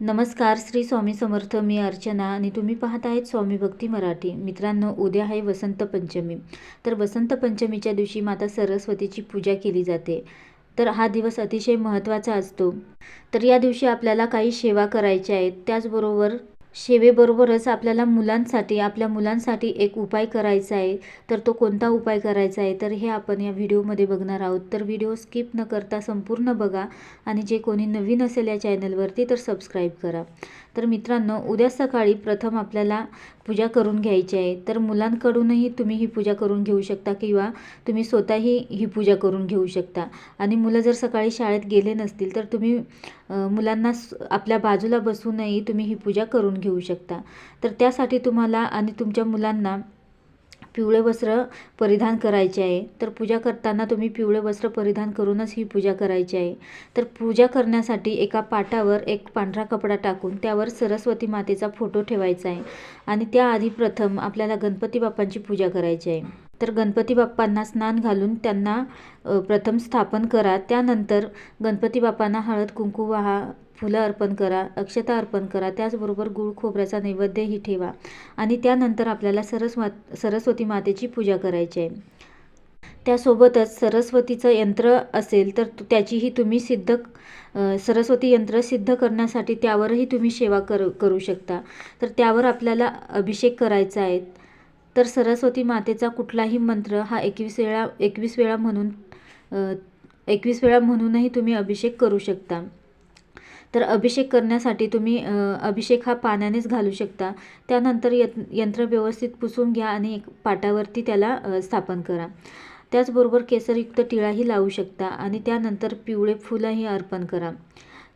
नमस्कार श्री स्वामी समर्थ मी अर्चना आणि तुम्ही पाहत आहेत स्वामी भक्ती मराठी. मित्रांनो उद्या आहे वसंत पंचमी. तर वसंत पंचमीच्या दिवशी माता सरस्वतीची पूजा केली जाते. तर हा दिवस अतिशय महत्त्वाचा असतो. तर या दिवशी आपल्याला काही सेवा करायच्या आहेत त्याचबरोबर सेवेबरोबरच आपल्याला मुलांसाठी आपल्या मुलांसाठी एक उपाय करायचा आहे. तर तो कोणता उपाय करायचा आहे? तर हे आपण या व्हिडिओमध्ये बघणार आहोत. तर व्हिडिओ स्किप न करता संपूर्ण बघा आणि जे कोणी नवीन असेल या चॅनलवरती तर सबस्क्राईब करा. तर मित्रांनो उद्या सकाळी प्रथम आपल्याला पूजा करून घ्यायची आहे. तर मुलांकडूनही तुम्ही ही पूजा करून घेऊ शकता किंवा तुम्ही स्वतःही ही पूजा करून घेऊ शकता. आणि मुलं जर सकाळी शाळेत गेले नसतील तर तुम्ही मुलांना आपल्या बाजूला बसूनही तुम्ही ही पूजा करून घेऊ शकता. तर त्यासाठी तुम्हाला आणि तुमच्या मुलांना पिवळे वस्त्र परिधान करायचे आहे. तर पूजा करताना तुम्ही पिवळे वस्त्र परिधान करूनच ही पूजा करायची आहे. तर पूजा करण्यासाठी एका पाटावर एक पांढरा कपडा टाकून त्यावर सरस्वती मातेचा फोटो ठेवायचा आहे. आणि त्याआधी प्रथम आपल्याला गणपती बाप्पांची पूजा करायची आहे. तर गणपती बाप्पांना स्नान घालून त्यांना प्रथम स्थापन करा. त्यानंतर गणपती बाप्पांना हळद कुंकू वाहा फुलं अर्पण करा अक्षता अर्पण करा. त्याचबरोबर गुळ खोबऱ्याचा नैवेद्यही ठेवा. आणि त्यानंतर आपल्याला सरस्वा सरस्वती मातेची पूजा करायची आहे. त्यासोबतच सरस्वतीचं यंत्र असेल तर त्याचीही तुम्ही सिद्ध सरस्वती यंत्र सिद्ध करण्यासाठी त्यावरही तुम्ही सेवा कर करू शकता. तर त्यावर आपल्याला अभिषेक करायचा आहे. तर सरस्वती मातेचा कुठलाही मंत्र हा एकवीस वेळा एकवीस वेळा म्हणून एकवीस वेळा म्हणूनही तुम्ही अभिषेक करू शकता. तर अभिषेक करण्यासाठी तुम्ही अभिषेक हा पाण्यानेच घालू शकता. त्यानंतर यंत्र व्यवस्थित पुसून घ्या आणि एक पाटावरती त्याला स्थापन करा. त्याचबरोबर केसरयुक्त टिळाही लावू शकता आणि त्यानंतर पिवळे फुलंही अर्पण करा.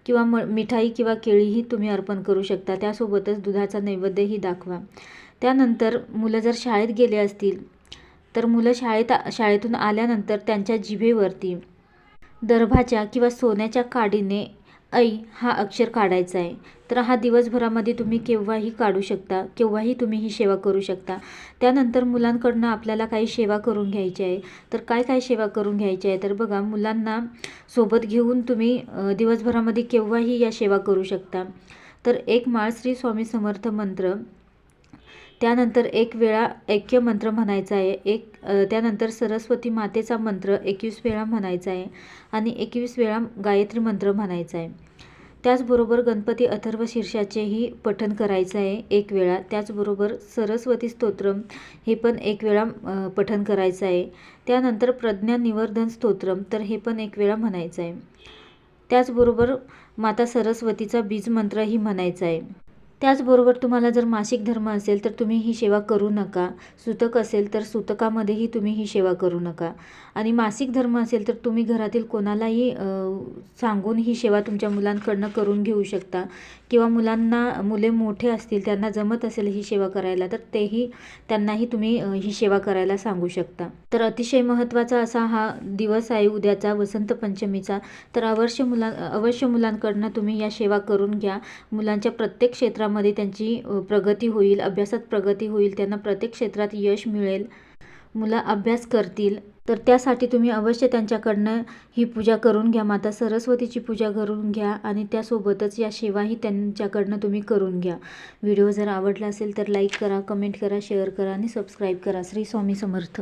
किंवा म मिठाई किंवा केळीही तुम्ही अर्पण करू शकता. त्यासोबतच दुधाचा नैवेद्यही दाखवा. त्यानंतर मुलं जर शाळेत गेले असतील तर मुलं शाळेत शाळेतून आल्यानंतर त्यांच्या जिभेवरती दर्भाच्या किंवा सोन्याच्या काडीने ऐ हा अक्षर काढायचा आहे. तर हा दिवसभरामध्ये तुम्ही केव्हाही काढू शकता केव्हाही तुम्ही ही सेवा करू शकता. त्यानंतर मुलांकडनं आपल्याला काही सेवा करून घ्यायची आहे. तर काय काय सेवा करून घ्यायची आहे? तर बघा मुलांना सोबत घेऊन तुम्ही दिवसभरामध्ये केव्हाही या सेवा करू शकता. तर एक माळ श्री स्वामी समर्थ मंत्र त्यानंतर एक वेळा ऐक्य मंत्र म्हणायचा आहे. एक त्यानंतर सरस्वती मातेचा मंत्र एकवीस वेळा म्हणायचा आहे आणि एकवीस वेळा गायत्री मंत्र म्हणायचा आहे. त्याचबरोबर गणपती अथर्व शीर्षाचेही पठण करायचं आहे एक वेळा. त्याचबरोबर सरस्वती स्तोत्रम हे पण एक वेळा पठण करायचं आहे. त्यानंतर प्रज्ञा निवर्धन स्तोत्रम तर हे पण एक वेळा म्हणायचं आहे. त्याचबरोबर माता सरस्वतीचा बीज मंत्रही म्हणायचा आहे. त्याचबरोबर तुम्हाला जर मासिक धर्म असेल तर तुम्ही ही सेवा करू नका. सुतक असेल तर सुतकामध्येही तुम्ही ही सेवा करू नका. आणि मासिक धर्म असेल तर तुम्ही घरातील कोणालाही सांगून ही सेवा तुमच्या मुलांकडनं करून घेऊ शकता. किंवा मुलांना मुले मोठे असतील त्यांना जमत असेल ही सेवा करायला तर तेही त्यांनाही तुम्ही ही सेवा करायला सांगू शकता. तर अतिशय महत्त्वाचा असा हा दिवस आहे उद्याचा वसंत पंचमीचा. तर अवश्य मुला अवश्य मुलांकडनं तुम्ही या सेवा करून घ्या. मुलांच्या प्रत्येक क्षेत्रात मध्ये त्यांची प्रगती होईल अभ्यासात प्रगती होईल त्यांना प्रत्येक क्षेत्रात यश मिळेल. मुलं अभ्यास करतील तर त्यासाठी तुम्ही अवश्य त्यांच्याकडनं ही पूजा करून घ्या. माता सरस्वतीची पूजा करून घ्या आणि त्यासोबतच या सेवाही त्यांच्याकडनं तुम्ही करून घ्या. व्हिडिओ जर आवडला असेल तर लाईक करा कमेंट करा शेअर करा आणि सबस्क्राईब करा. श्री स्वामी समर्थ.